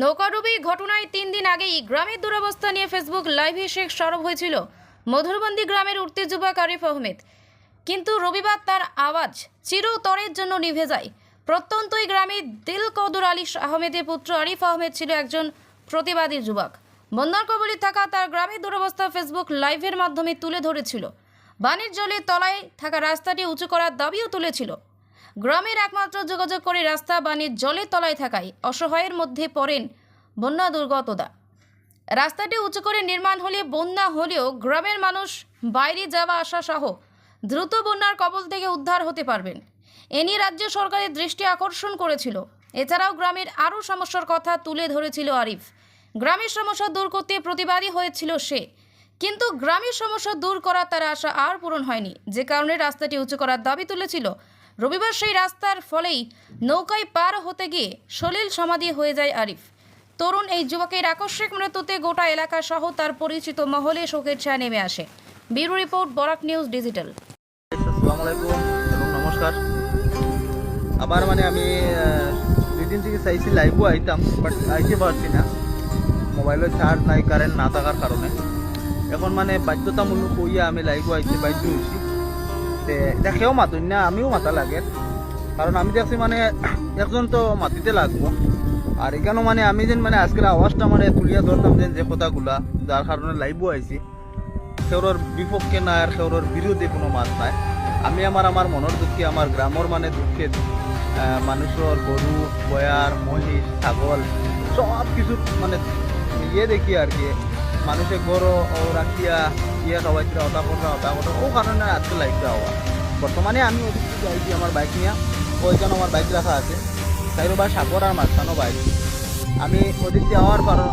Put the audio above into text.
নৌকাডুবি ঘটনায় তিন দিন আগেই গ্রামের দুরবস্থা নিয়ে ফেসবুক লাইভে শেখ সরব হয়েছিল। মধুরবন্দি গ্রামের উঠতে যুবক আরিফ আহমেদ। কিন্তু রবিবার তার আওয়াজ চিরতরের জন্য নিভে যায়। প্রত্যন্ত এই গ্রামের দিল কদর আলী আহমেদের পুত্র আরিফ আহমেদ ছিল একজন প্রতিবাদী যুবক। বন্যার কবলে থাকা তার গ্রামের দুরবস্থা ফেসবুক লাইভের মাধ্যমে তুলে ধরেছিল। বানের জলে তলায় থাকা রাস্তাটি উঁচু করার দাবিও তুলেছিল। গ্রামের একমাত্র যোগাযোগ করে রাস্তা বানের জলের তলায় থাকায় অসহায়ের মধ্যে পড়েন বন্যা দুর্গতদা। রাস্তাটি উঁচু করে নির্মাণ হলে, বন্যা হলেও গ্রামের মানুষ বাইরে যাওয়া আসা সহ দ্রুত বন্যার কবল থেকে উদ্ধার হতে পারবেন। এ নিয়ে রাজ্য সরকারের দৃষ্টি আকর্ষণ করেছিল। এছাড়াও গ্রামের আরও সমস্যার কথা তুলে ধরেছিল আরিফ। গ্রামের সমস্যা দূর করতে প্রতিবাদী হয়েছিল সে। কিন্তু গ্রামের সমস্যা দূর করার তার আশা আর পূরণ হয়নি। যে কারণে রাস্তাটি উঁচু করার দাবি তুলেছিল রবিবার সেই রাস্তার ফলেই নৌকায় পার হতে গিয়ে সলিল সমাধি হয়ে যায় আরিফ। তরুণ এই যুবকের আকস্মিক মৃত্যুতে গোটা এলাকা সহ তার পরিচিত মহলে শোকের ছায়া নেমে আসে। Bureau report, Barak news digital. নমস্কার। আবার মানে আমি দুই দিন থেকে চাইছি লাইভও আইতাম বাট আইতে পারছি না। মোবাইলের চার্জ নাই কারেন্ট না থাকার কারণে। এখন মানে বাধ্যতামূলক কইয়া আমি লাইভও আইতে বাধ্য হয়েছি তে দেখেও মাতুন না, আমিও মাতা লাগে। কারণ আমি দেখছি মানে একজন তো মাতিতে লাগবো। আর এখানেও মানে আমি যেন মানে আজকের আওয়াজটা মানে তুলিয়া ধরলাম যেন যে কথাগুলা, যার কারণে লাইভও আইছি। সেওর বিপক্ষে নাই আর সেওর বিরোধী কোনো মাত নাই। আমি আমার আমার মনের দুঃখে, আমার গ্রামের মানে দুঃখে মানুষের গরু বয়ার মহিষ, ছাগল সব কিছু মানে ইয়ে দেখি আর কি। মানুষের গরু রাখিয়া ইয়ে খাওয়াইছিল অতা কথা অতা ও কারণে আজকে বর্তমানে আমি ওদিকে যাইছি আমার বাইক নিয়ে। ওইখানে আমার বাইক রাখা আছে। তাই বা সাগর আর মাঝখানো বাইক আমি ওদিক দিয়ে হওয়ার কারণ